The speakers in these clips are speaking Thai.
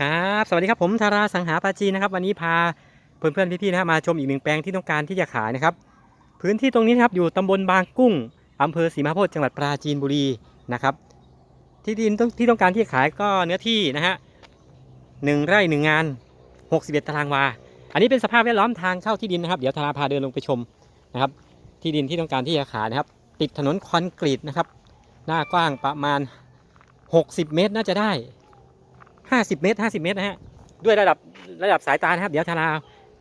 ครับสวัสดีครับผมธาราสังหาปาจีนนะครับ วันนี้พาเพื่อนๆพี่ๆนะครับมาชมอีกหนึ่งแปลงที่ต้องการที่จะขายนะครับ พื้นที่ตรงนี้นะครับอยู่ตำบลบางกุ้งอำเภอศรีมหาโพธิ์จังหวัดปราจีนบุรีนะครับ ที่ดินที่ต้องการที่จะขายก็เนื้อที่นะฮะหนึ่งไร่หนึ่งงาน 61 ตารางวา อันนี้เป็นสภาพแวดล้อมทางเข้าที่ดินนะครับ เดี๋ยวธาราพาเดินลงไปชมนะครับ ที่ดินที่ต้องการที่จะขายนะครับ ติดถนนคอนกรีตนะครับ หน้ากว้างประมาณ 60 เมตรน่าจะได้ 50เมตร50เมตรนะฮะด้วยระดับระดับสายตานะครับ เดี๋ยวธารา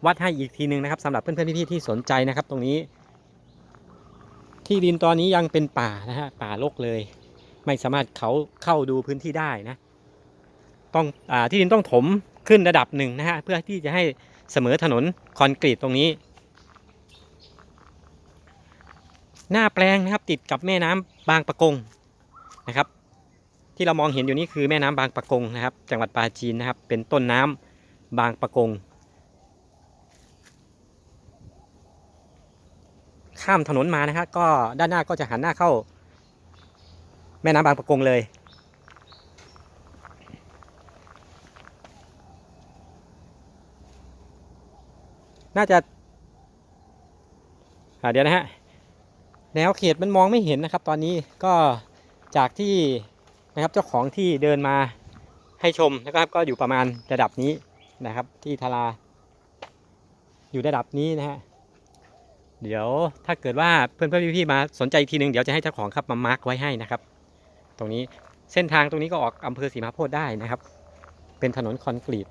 วัดให้อีกทีหนึ่งนะครับสำหรับเพื่อนๆพี่ๆที่สนใจนะครับ ตรงนี้ ที่ดินตอนนี้ยังเป็นป่านะฮะป่ารกเลย ไม่สามารถเขาเข้าดูพื้นที่ได้นะ ต้องอาที่ดินต้องถมขึ้นระดับหนึ่งนะฮะเพื่อที่จะให้เสมอถนนคอนกรีตตรงนี้ หน้าแปลงนะครับติดกับแม่น้ำบางปะกงนะครับ ที่เรามองเห็นอยู่นี่คือแม่น้ำบางปะกงนะครับ จังหวัดปราจีนนะครับ เป็นต้นน้ำบางปะกง ข้ามถนนมานะครับก็ด้านหน้าก็จะหันหน้าเข้า แม่น้ำบางปะกงเลย น่าจะาเดี๋ยวนะฮะแนวเขตมันมองไม่เห็นนะครับ ตอนนี้ก็จากที่ นะครับเจ้าของที่เดินมาให้ชมนะครับก็อยู่ประมาณระดับนี้นะครับ ที่ทาราอยู่ระดับนี้นะฮะเดี๋ยวถ้าเกิดว่าเพื่อนเพื่อนพี่ๆมาสนใจอีกทีหนึ่งเดี๋ยวจะให้เจ้าของครับมามาร์กไว้ให้นะครับ ตรงนี้เส้นทางตรงนี้ก็ออกอำเภอศรีมาโพธิ์ได้นะครับ เป็นถนนคอนกรีต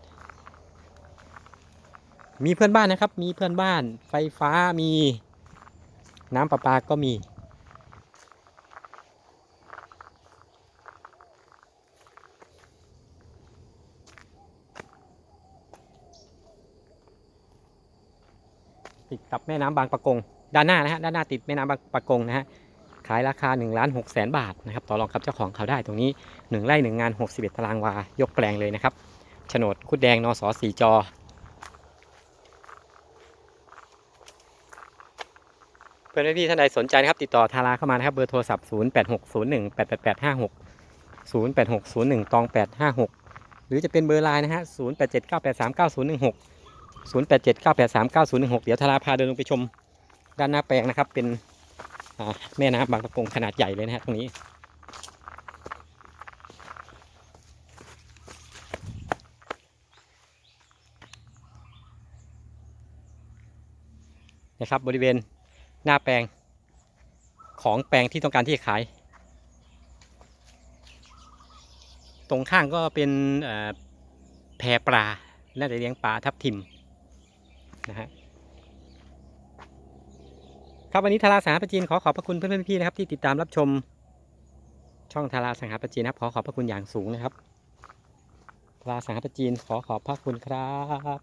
มีเพื่อนบ้านนะครับ มีเพื่อนบ้านไฟฟ้ามีน้ำประปาก็มี ติดกับแม่น้ำบางปะกง ด้านหน้านะฮะด้านหน้าติดแม่น้ำบางปะกงนะฮะขายราคา1ล้าน6แสนบาทนะครับต่อรองกับเจ้าของเขาได้ตรงนี้ 1 ไร่ 1 งาน 61 ตารางวายกแปลงเลยนะครับโฉนดคุดแดงนสสีจอเพื่อนพี่ท่านใดสนใจนะครับติดต่อทาราเข้ามานะครับเบอร์โทรศัพท์ 0 8 6 0 1 8 8 8 5 6 0 8 6 0 1ตอง8 5 6 หรือจะเป็นเบอร์ไลน์นะฮะ 0 8 7 9 8 3 9 0 1 6 0 8 7 9 8 3 9 0 1 6 เดี๋ยวทาราพาเดินลงไปชมด้านหน้าแปลงนะครับ เป็นแม่น้ำบางประกงขนาดใหญ่เลยนะฮะตรงนี้นะครับบริเวณหน้าแปลงของแปลงที่ต้องการที่จะขาย ตรงข้างก็เป็นเอ่อแพปลา น่าจะเลี้ยงปลาทับทิม นะฮะครับวันนี้ทาราสังหาปจีนขอขอบพระคุณเพื่อนๆพี่นะครับที่ติดตามรับชมช่องทาราสังหาปจีนนะครับ ขอขอบพระคุณอย่างสูงนะครับทาราสังหาปจีนขอขอบพระคุณครับ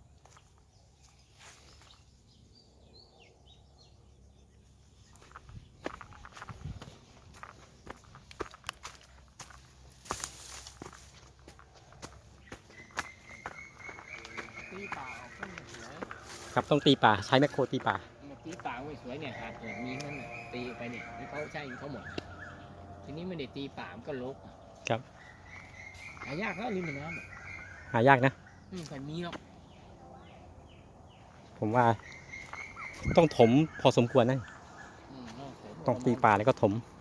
ตีป่าออกก็ไม่สวย ครับต้องตีป่าใช้แมคโครตีป่ามันตีป่าไม่สวยเนี่ยขาดเกิดมีนั่นน่ะตีไปเนี่ยที่เขาใช้เขาหมด ทีนี้ไม่ได้ตีป่ามันก็ลกอะครับหายากแล้วริมแม่น้ำอะหายากนะอืมแต่มีหรอกผมว่า ต้องถมพอสมควรนะอืมนอกจากต้องตีป่าแล้วก็ถมอ